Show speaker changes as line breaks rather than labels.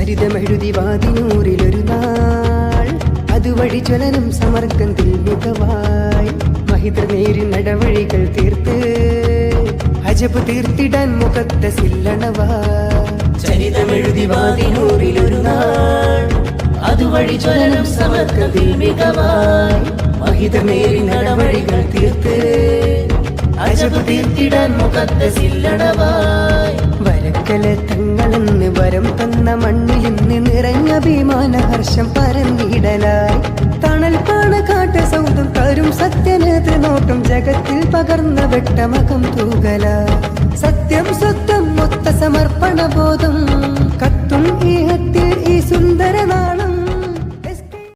ചരിതമെഴുതി വാതിനൂറിലൊരു നാൾ അതുവഴി ജ്വലനം സമർക്കന്തിൽ മികവായി മഹിത നേരി നടവഴികൾ തീർത്ത് അജബ് തീർത്തിടാൻ മുഖത്തെ സില്ലണവ
ചരിതമെഴുതി വാതിനൂറിലൊരു നാൾ അതുവഴി ജ്വലനം സമർക്കത്തിൽ മികവായി മഹിത നേരി നടവഴികൾ തീർത്ത് അജബ് തീർത്തിടാൻ മുഖത്തെ സില്ലണവായി
വരക്കല തങ്ങളെന്ന് വരം തന്ന നിറഞ്ഞ അഭിമാന ഹർഷം പരന്നിടലായി. തണൽ പാണ കാട്ട സൗദം തരും സത്യനേത്ര നോട്ടം ജഗത്തിൽ പകർന്ന വെട്ടമകം തൂകല സത്യം സ്വത്വം മൊത്ത സമർപ്പണ ബോധം കത്തും ഈഹത്തിൽ ഈ സുന്ദര നാളം